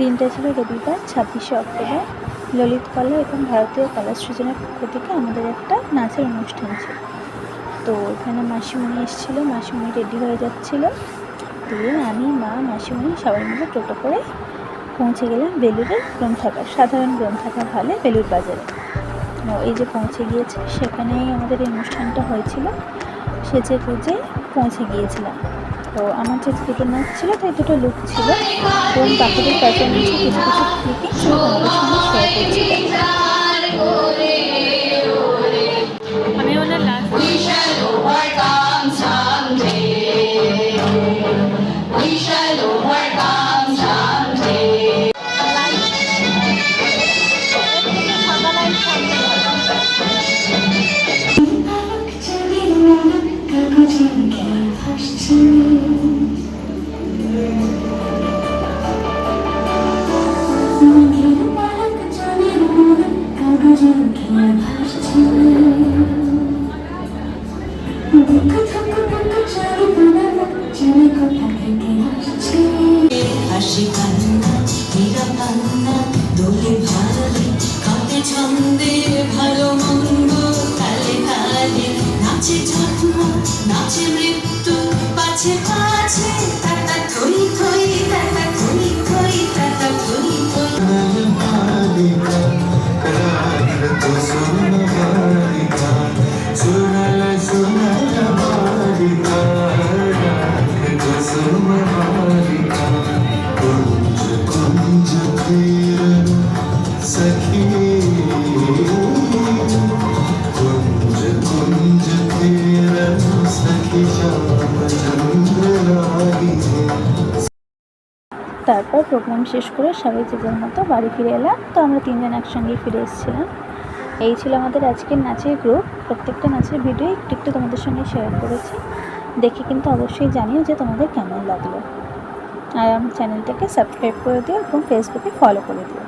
দিনটা ছিল রবিবার, ছাব্বিশে অক্টোবর। ললিত কলা এবং ভারতীয় কলা সৃজনের পক্ষ থেকে আমাদের একটা নাচের অনুষ্ঠান ছিল। তো এখানে মাসিমণি এসেছিল, মাসিমণি রেডি হয়ে যাচ্ছিল। দিয়ে আমি, মা, মাসিমণি সবাই মিলে টোটো করে পৌঁছে গেলাম বেলুরের গ্রন্থাগার, সাধারণ গ্রন্থাগার হলে বেলুর বাজারে। এই যে পৌঁছে গিয়েছে, সেখানেই আমাদের এই অনুষ্ঠানটা হয়েছিল। সেজে গুজে পৌঁছে গিয়েছিলাম। তো আমার যে দুটো নাচ ছিল, তাই দুটো লুক ছিল। এবং পাখিদের পারফরমেন্সে কিছু কিছু ক্লিপিং সঙ্গে শেয়ার করছিলাম নাচে জন্ম নাচে মৃত্যু পাছে পাছে তারপর প্রোগ্রাম শেষ করে সবাই যে যার মতো বাড়ি ফিরে এলাম, তো আমরা তিনজন একসঙ্গে ফিরে এসেছিলাম। এই ছিল আমাদের আজকের নাচের গ্রুপ প্রত্যেকটা নাচের ভিডিও একটু একটু তোমাদের সঙ্গে শেয়ার করেছি। দেখে কিন্তু অবশ্যই জানিও যে তোমাদের কেমন লাগল। আর আমার চ্যানেলটাকে সাবস্ক্রাইব করে দিও এবং ফেসবুকে ফলো করে দিও।